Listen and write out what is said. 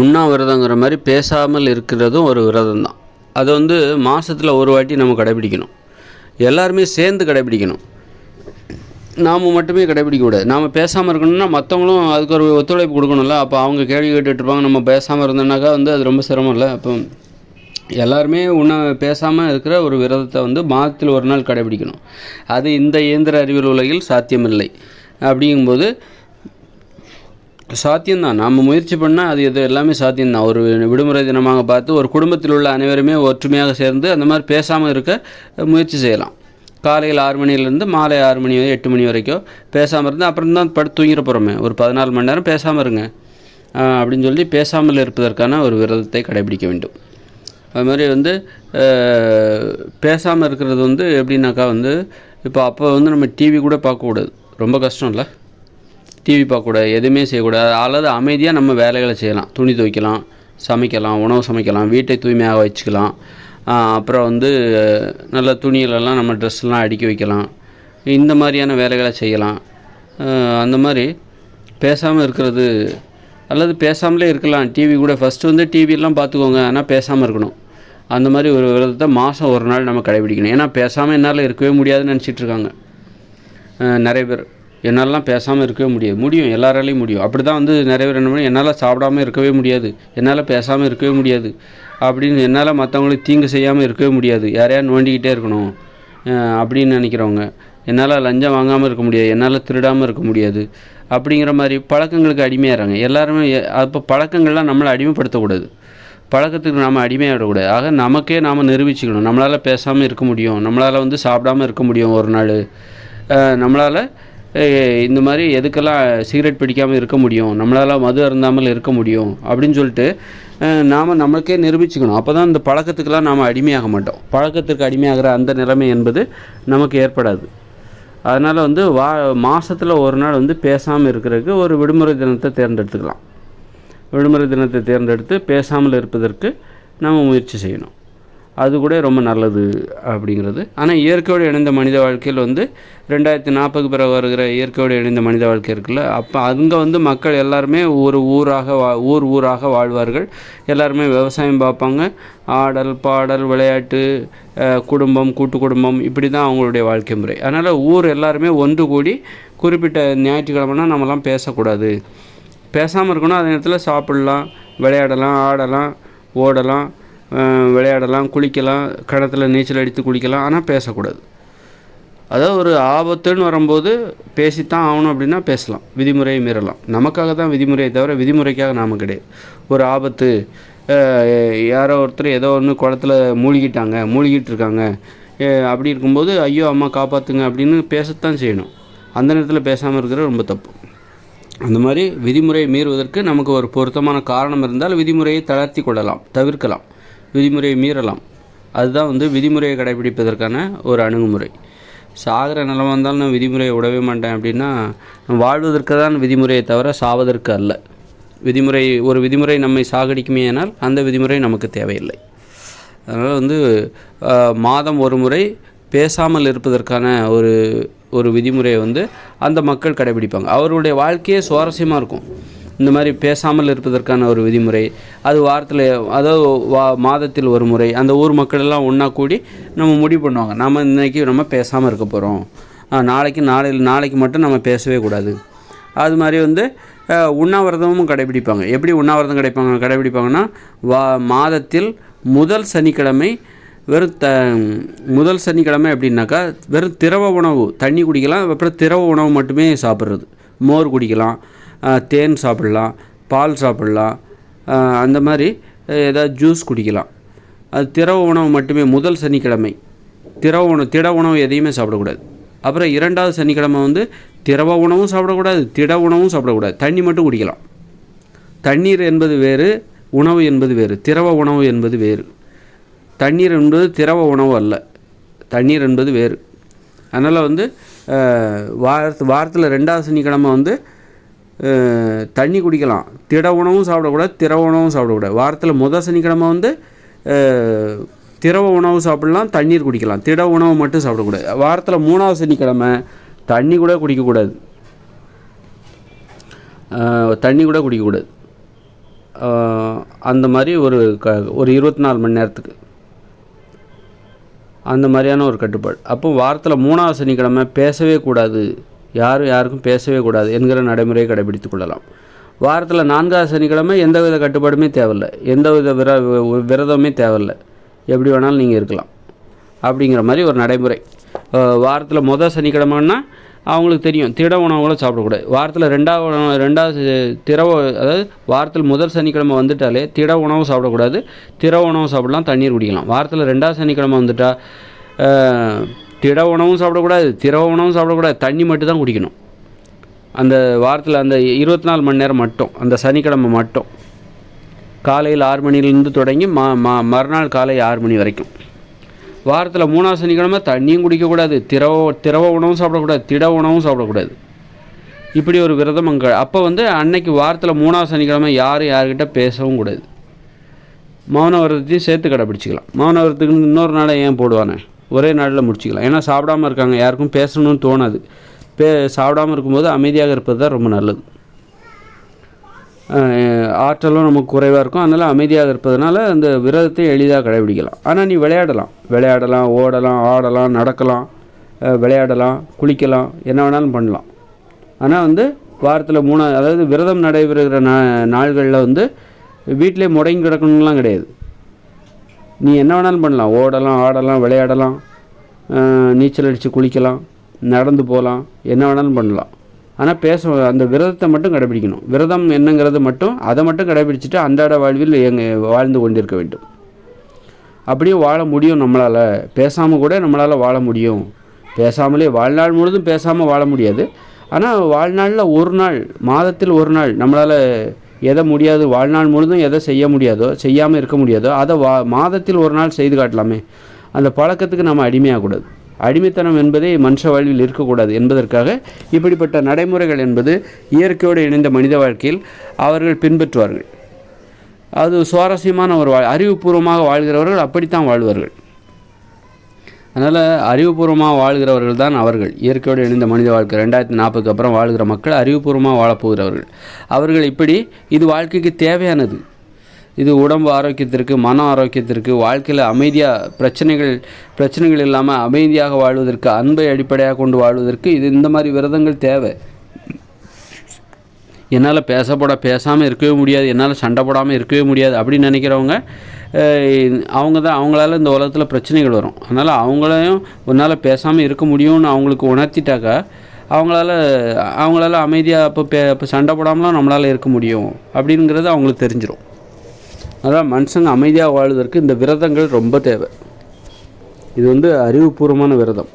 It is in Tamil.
உண்ணாவிரதங்கிற மாதிரி பேசாமல் இருக்கிறதும் ஒரு விரதம் தான். அது வந்து மாதத்தில் ஒரு வாட்டி நம்ம கடைபிடிக்கணும். எல்லாருமே சேர்ந்து கடைபிடிக்கணும். நாம் மட்டுமே கடைபிடிக்கக்கூடாது நாம் பேசாமல் இருக்கணும்னா மற்றவங்களும் அதுக்கு ஒரு ஒத்துழைப்பு கொடுக்கணும்ல. அப்போ அவங்க கேள்வி கேட்டுட்ருப்பாங்க நம்ம பேசாமல் இருந்தோம்னாக்கா வந்து அது ரொம்ப சிரமம் இல்லை. அப்போ எல்லாருமே உன்ன பேசாமல் இருக்கிற ஒரு விரதத்தை வந்து மாதத்தில் ஒரு நாள் கடைபிடிக்கணும். அது இந்த இயந்திர அறிவியல் உலகில் சாத்தியமில்லை. அப்படிங்கும்போது சாத்தியம்தான். நாம் முயற்சி பண்ணால் அது இது எல்லாமே சாத்தியம்தான். ஒரு விடுமுறை தினமாக பார்த்து ஒரு குடும்பத்தில் உள்ள அனைவருமே ஒற்றுமையாக சேர்ந்து அந்த மாதிரி பேசாமல் இருக்க முயற்சி செய்யலாம். காலையில் ஆறு மணிலேருந்து மாலை ஆறு மணி வரை எட்டு மணி வரைக்கும் பேசாமல் இருந்து அப்புறம் தான் படுத்து தூங்கிட போகிறோமே ஒரு பதினாலு மணி நேரம் பேசாமல் இருங்க. அப்படின்னு சொல்லி பேசாமல் இருப்பதற்கான ஒரு விரதத்தை கடைபிடிக்க வேண்டும். அது மாதிரி வந்து பேசாமல் இருக்கிறது வந்து எப்படின்னாக்கா வந்து இப்போ அப்போ வந்து நம்ம டிவி கூட பார்க்கக்கூடாது. ரொம்ப கஷ்டம் இல்லை டிவி பார்க்கக்கூடாது எதுவுமே செய்யக்கூடாது. அல்லது அமைதியாக நம்ம வேலைகளை செய்யலாம். துணி துவைக்கலாம் சமைக்கலாம் உணவு சமைக்கலாம் வீட்டை தூய்மையாக வச்சுக்கலாம். அப்புறம் வந்து நல்ல துணிகளெல்லாம் நம்ம ட்ரெஸ்லாம் அடுக்கி வைக்கலாம். இந்த மாதிரியான வேலைகளை செய்யலாம். அந்த மாதிரி பேசாமல் இருக்கிறது அல்லது பேசாமலே இருக்கலாம். டிவி கூட ஃபஸ்ட்டு வந்து டிவிலாம் பார்த்துக்கோங்க. ஆனால் பேசாமல் இருக்கணும். அந்த மாதிரி ஒரு விரதத்தை மாதம் ஒரு நாள் நம்ம கடைபிடிக்கணும். ஏன்னா பேசாமல் என்னால் இருக்கவே முடியாதுன்னு நினச்சிட்ருக்காங்க நிறைய பேர். என்னாலலாம் பேசாமல் இருக்கவே முடியாது. முடியும் எல்லாராலையும் முடியும். அப்படி தான் வந்து நிறைய பேர் என்ன பண்ணி என்னால் சாப்பிடாம இருக்கவே முடியாது. என்னால் பேசாமல் இருக்கவே முடியாது. அப்படின்னு என்னால் மற்றவங்களுக்கு தீங்கு செய்யாமல் இருக்கவே முடியாது. யாரையா நோண்டிக்கிட்டே இருக்கணும் அப்படின்னு நினைக்கிறவங்க. என்னால் லஞ்சம் வாங்காமல் இருக்க முடியாது. என்னால் திருடாமல் இருக்க முடியாது. அப்படிங்கிற மாதிரி பழக்கங்களுக்கு அடிமையாகிறாங்க எல்லாருமே அப்போ பழக்கங்கள்லாம் நம்மளை அடிமைப்படுத்தக்கூடாது. பழக்கத்துக்கு நாம் அடிமையாகிடக்கூடாது ஆக நமக்கே நாம் நிரூபிச்சுக்கணும். நம்மளால் பேசாமல் இருக்க முடியும். நம்மளால் வந்து சாப்பிடாம இருக்க முடியும் ஒரு நாள். நம்மளால் இந்த மாதிரி எதுக்கெல்லாம் சிகரெட் பிடிக்காமல் இருக்க முடியும்? நம்மளால் மது அருந்தாமல் இருக்க முடியும்? அப்படின்னு சொல்லிட்டு நாம் நம்மளுக்கே நிரூபிச்சுக்கணும். அப்போ தான் இந்த பழக்கத்துக்கெல்லாம் நாம் அடிமையாக மாட்டோம். பழக்கத்திற்கு அடிமையாகிற அந்த நிலைமை என்பது நமக்கு ஏற்படாது. அதனால் வந்து வா மாதத்தில் ஒரு நாள் வந்து பேசாமல் இருக்கிறதுக்கு ஒரு விடுமுறை தினத்தை தேர்ந்தெடுத்துக்கலாம். விடுமுறை தினத்தை தேர்ந்தெடுத்து பேசாமல் இருப்பதற்கு நம்ம முயற்சி செய்யணும். அது கூட ரொம்ப நல்லது அப்படிங்கிறது. ஆனால் இயற்கையோடு இணைந்த மனித வாழ்க்கையில் வந்து ரெண்டாயிரத்தி நாற்பதுக்கு பிறகு வருகிற இயற்கையோடு இணைந்த மனித வாழ்க்கை இருக்குல்ல அப்போ அங்கே வந்து மக்கள் எல்லாருமே ஒரு ஊராக வா ஊர் ஊராக வாழ்வார்கள். எல்லாருமே விவசாயம் பார்ப்பாங்க. ஆடல் பாடல் விளையாட்டு குடும்பம் கூட்டு குடும்பம் இப்படி தான் அவங்களுடைய வாழ்க்கை முறை. அதனால் ஊர் எல்லாருமே ஒன்று கூடி குறிப்பிட்ட ஞாயிற்றுக்கிழமைனா நம்மலாம் பேசக்கூடாது. பேசாமல் இருக்கணும். அதே நேரத்தில் சாப்பிட்லாம் விளையாடலாம் ஆடலாம் ஓடலாம். விளையாடலாம் குளிக்கலாம் கிணத்துல நீச்சல் அடித்து குளிக்கலாம் ஆனால் பேசக்கூடாது. அதாவது ஒரு ஆபத்துன்னு வரும்போது பேசித்தான் ஆகணும் அப்படின்னா பேசலாம் விதிமுறையை மீறலாம். நமக்காக தான் விதிமுறையை தவிர விதிமுறைக்காக நாம் கிடையாது. ஒரு ஆபத்து யாரோ ஒருத்தர் ஏதோ ஒன்று குளத்துல மூழ்கிட்டாங்க மூழ்கிட்டு இருக்காங்க அப்படி இருக்கும்போது ஐயோ அம்மா காப்பாற்றுங்க அப்படின்னு பேசத்தான் செய்யணும். அந்த நேரத்தில் பேசாமல் இருக்கிறது ரொம்ப தப்பு. அந்த மாதிரி விதிமுறையை மீறுவதற்கு நமக்கு ஒரு பொருத்தமான காரணம் இருந்தால் விதிமுறையை தளர்த்தி கொள்ளலாம் தவிர்க்கலாம். விதிமுறையை மீறலாம். அதுதான் வந்து விதிமுறையை கடைபிடிப்பதற்கான ஒரு அணுகுமுறை. சாகிற நிலம இருந்தாலும் நான் விதிமுறையை விடவே மாட்டேன் அப்படின்னா வாழ்வதற்கு தான் விதிமுறையை தவிர சாவதற்கு அல்ல. விதிமுறை ஒரு விதிமுறை நம்மை சாகடிக்குமேயானால் அந்த விதிமுறை நமக்கு தேவையில்லை. அதனால் வந்து மாதம் ஒரு முறை பேசாமல் இருப்பதற்கான ஒரு ஒரு விதிமுறையை வந்து அந்த மக்கள் கடைபிடிப்பாங்க. அவருடைய வாழ்க்கையே சுவாரஸ்யமாக இருக்கும். இந்த மாதிரி பேசாமல் இருப்பதற்கான ஒரு விதிமுறை அது வாரத்தில் அதாவது வா மாதத்தில் ஒரு முறை அந்த ஊர் மக்கள் எல்லாம் ஒன்றா கூடி நம்ம முடிவு பண்ணுவாங்க. நம்ம இன்றைக்கி நம்ம பேசாமல் இருக்க போகிறோம் நாளைக்கு நாளையில் நாளைக்கு மட்டும் நம்ம பேசவே கூடாது. அது மாதிரி வந்து உண்ணாவிரதமும் கடைபிடிப்பாங்க. எப்படி உண்ணாவிரதம் கிடைப்பாங்க கடைபிடிப்பாங்கன்னா வா மாதத்தில் முதல் சனிக்கிழமை வெறும் த முதல் சனிக்கிழமை அப்படின்னாக்கா வெறும் திரவ உணவு தண்ணி குடிக்கலாம் அப்புறம் திரவ உணவு மட்டுமே சாப்பிட்றது. மோர் குடிக்கலாம். தேன் சாப்பிடலாம் பால் சாப்பிடலாம் அந்த மாதிரி ஏதாவது ஜூஸ் குடிக்கலாம். அது திரவ உணவு மட்டுமே முதல் சனிக்கிழமை. திரவ உணவு திட உணவு எதையுமே சாப்பிடக்கூடாது. அப்புறம் இரண்டாவது சனிக்கிழமை வந்து திரவ உணவும் சாப்பிடக்கூடாது திட உணவும் சாப்பிடக்கூடாது. தண்ணி மட்டும் குடிக்கலாம். தண்ணீர் என்பது வேறு உணவு என்பது வேறு திரவ உணவு என்பது வேறு. தண்ணீர் என்பது திரவ உணவு அல்ல தண்ணீர் என்பது வேறு. அதனால் வந்து அஹ், வாரத்து வாரத்தில் ரெண்டாவது சனிக்கிழமை வந்து தண்ணி குடிக்கலாம். திட உணவும் சாப்பிடக்கூடாது திரவ உணவும் சாப்பிடக்கூடாது. வாரத்தில் முதல் சனிக்கிழமை வந்து திரவ உணவு சாப்பிடலாம் தண்ணீர் குடிக்கலாம். திட உணவு மட்டும் சாப்பிடக்கூடாது. வாரத்தில் மூணாவது சனிக்கிழமை தண்ணி கூட குடிக்கக்கூடாது. தண்ணி கூட குடிக்கக்கூடாது. அந்த மாதிரி ஒரு க ஒரு இருபத்தி நாலு மணி நேரத்துக்கு. அந்த மாதிரியான ஒரு கட்டுப்பாடு. அப்போ வாரத்தில் மூணாவது சனிக்கிழமை பேசவே கூடாது. யாரும் யாருக்கும் பேசவே கூடாது என்கிற நடைமுறையை கடைபிடித்துக் கொள்ளலாம். வாரத்தில் நான்காவது சனிக்கிழமை எந்தவித கட்டுப்பாடுமே தேவையில்லை. எந்தவித விர விரதமே தேவையில்லை. எப்படி வேணாலும் நீங்கள் இருக்கலாம். அப்படிங்கிற மாதிரி ஒரு நடைமுறை. வாரத்தில் மொதல் சனிக்கிழமைன்னா அவங்களுக்கு தெரியும். திட உணவுகளும் சாப்பிடக்கூடாது. வாரத்தில் ரெண்டாவது ரெண்டாவது திரவ அதாவது வாரத்தில் முதல் சனிக்கிழமை வந்துட்டாலே திட உணவும் சாப்பிடக்கூடாது. திர உணவும் சாப்பிடலாம் தண்ணீர் குடிக்கலாம். வாரத்தில் ரெண்டாவது சனிக்கிழமை வந்துட்டால் திட உணவும் சாப்பிடக்கூடாது திரவ உணவும் சாப்பிடக்கூடாது தண்ணி மட்டும் தான் குடிக்கணும். அந்த வாரத்தில் அந்த இருபத்தி நாலு மணி நேரம் மட்டும் அந்த சனிக்கிழமை மட்டும். காலையில் ஆறு மணிலேருந்து தொடங்கி மா மா மறுநாள் காலை ஆறு மணி வரைக்கும். வாரத்தில் மூணாவது சனிக்கிழமை தண்ணியும் குடிக்கக்கூடாது திரவ திரவ உணவும் சாப்பிடக்கூடாது திட உணவும் சாப்பிடக்கூடாது. இப்படி ஒரு விரதம் அங்கே அப்போ வந்து அன்னைக்கு வாரத்தில் மூணாவது சனிக்கிழமை யாரும் யார்கிட்ட பேசவும் கூடாது. மௌன விரதத்தையும் சேர்த்து கடைப்பிடிச்சிக்கலாம் மௌன விரதத்துக்கு இன்னொரு நாளை ஏன் போடுவானே? ஒரே நாளில் முடிச்சிக்கலாம். ஏன்னா சாப்பிடாம இருக்காங்க. யாருக்கும் பேசணும்னு தோணாது. பே சாப்பிடாம இருக்கும்போது அமைதியாக இருப்பது தான் ரொம்ப நல்லது. ஆற்றலும் நமக்கு குறைவாக இருக்கும். அதனால் அமைதியாக இருப்பதனால அந்த விரதத்தை எளிதாக கடைபிடிக்கலாம். ஆனால் நீ விளையாடலாம். விளையாடலாம் ஓடலாம் ஆடலாம் நடக்கலாம் விளையாடலாம் குளிக்கலாம் என்ன வேணாலும் பண்ணலாம். ஆனால் வந்து வாரத்தில் மூணா அதாவது விரதம் நடைபெறுகிற நா நாள்களில் வந்து வீட்டிலே முடங்கி கிடக்கணும்லாம் கிடையாது. நீ என்ன வேணாலும் பண்ணலாம். ஓடலாம் ஆடலாம் விளையாடலாம் நீச்சல் அடித்து குளிக்கலாம் நடந்து போகலாம் என்ன வேணாலும் பண்ணலாம். ஆனால் பேச அந்த விரதத்தை மட்டும் கடைபிடிக்கணும். விரதம் என்னங்கிறது மட்டும் அதை மட்டும் கடைபிடிச்சிட்டு அன்றாட வாழ்வில் எங்கள் வாழ்ந்து கொண்டிருக்க வேண்டும். அப்படியே வாழ முடியும் நம்மளால். பேசாமல் கூட நம்மளால் வாழ முடியும். பேசாமலே வாழ்நாள் முழுதும் பேசாமல் வாழ முடியாது. ஆனால் வாழ்நாளில் ஒரு நாள் மாதத்தில் ஒரு நாள் நம்மளால் எதை முடியாது வாழ்நாள் முழுதும் எதை செய்ய முடியாதோ செய்யாமல் இருக்க முடியாதோ அதை வா மாதத்தில் ஒரு நாள் செய்து காட்டலாமே. அந்த பழக்கத்துக்கு நம்ம அடிமையாகக்கூடாது. அடிமைத்தனம் என்பதே மனுஷ வாழ்வில் இருக்கக்கூடாது என்பதற்காக இப்படிப்பட்ட நடைமுறைகள் என்பது இயற்கையோடு இணைந்த மனித வாழ்க்கையில் அவர்கள் பின்பற்றுவார்கள். அது சுவாரஸ்யமான ஒரு வாழ் அறிவுபூர்வமாக வாழ்கிறவர்கள் அப்படித்தான் வாழ்வார்கள். அதனால் அறிவுபூர்வமாக வாழ்கிறவர்கள் தான் அவர்கள். இயற்கையோடு இணைந்த மனித வாழ்க்கை ரெண்டாயிரத்தி நாற்பதுக்கு அப்புறம் வாழ்கிற மக்கள் அறிவுபூர்வமாக வாழப்போகிறவர்கள். அவர்கள் இப்படி இது வாழ்க்கைக்கு தேவையானது. இது உடம்பு ஆரோக்கியத்திற்கு மன ஆரோக்கியத்திற்கு வாழ்க்கையில் அமைதியாக பிரச்சனைகள் பிரச்சனைகள் இல்லாமல் அமைதியாக வாழ்வதற்கு அன்பை அடிப்படையாக கொண்டு வாழ்வதற்கு இது இந்த மாதிரி விரதங்கள் தேவை. என்னால் பேசப்பட பேசாமல் இருக்கவே முடியாது என்னால் சண்டை போடாமல் இருக்கவே முடியாது அப்படின்னு நினைக்கிறவங்க அவங்க தான் அவங்களால இந்த உலகத்தில் பிரச்சனைகள் வரும். அதனால் அவங்களையும் உன்னால் பேசாமல் இருக்க முடியும்னு அவங்களுக்கு உணர்த்திட்டாக்கா அவங்களால அவங்களால அமைதியாக இப்போ பே இப்போ சண்டை போடாமலாம் நம்மளால் இருக்க முடியும். அப்படிங்கிறது அவங்களுக்கு தெரிஞ்சிடும் அதான் மனுஷங்க அமைதியாக வாழ்வதற்கு இந்த விரதங்கள் ரொம்ப தேவை. இது வந்து அறிவுபூர்வமான விரதம்.